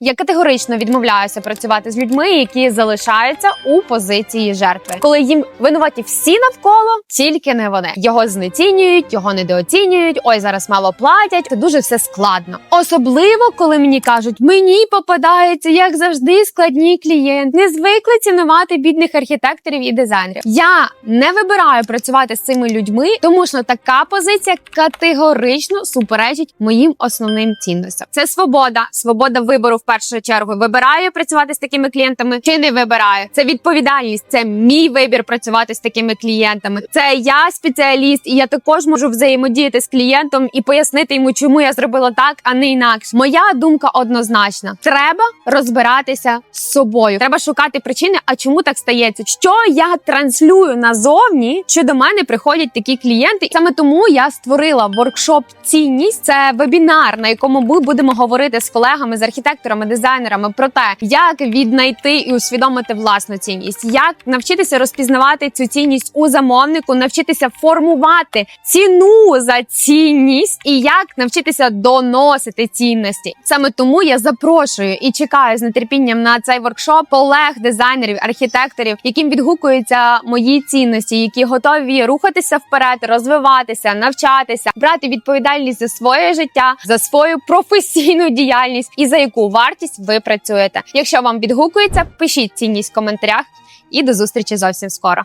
Я категорично відмовляюся працювати з людьми, які залишаються у позиції жертви, коли їм винуваті всі навколо, тільки не вони. Його знецінюють, його недооцінюють. Ой, зараз мало платять. Це дуже все складно. Особливо, коли мені кажуть, мені попадається як завжди складні клієнти. Не звикли цінувати бідних архітекторів і дизайнерів. Я не вибираю працювати з цими людьми, тому що така позиція категорично суперечить моїм основним цінностям. Це свобода, свобода вибору першу чергу. Вибираю працювати з такими клієнтами чи не вибираю. Це відповідальність, це мій вибір працювати з такими клієнтами. Це я спеціаліст, і я також можу взаємодіяти з клієнтом і пояснити йому, чому я зробила так, а не інакше. Моя думка однозначна: треба розбиратися з собою. Треба шукати причини. А чому так стається? Що я транслюю назовні, що до мене приходять такі клієнти? Саме тому я створила воркшоп цінність. Це вебінар, на якому ми будемо говорити з колегами, з архітекторами, дизайнерами про те, як віднайти і усвідомити власну цінність, як навчитися розпізнавати цю цінність у замовнику, навчитися формувати ціну за цінність і як навчитися доносити цінності. Саме тому я запрошую і чекаю з нетерпінням на цей воркшоп колег, дизайнерів, архітекторів, яким відгукуються мої цінності, які готові рухатися вперед, розвиватися, навчатися, брати відповідальність за своє життя, за свою професійну діяльність і за яку вартість ви працюєте. Якщо вам відгукується, пишіть цінність в коментарях і до зустрічі зовсім скоро.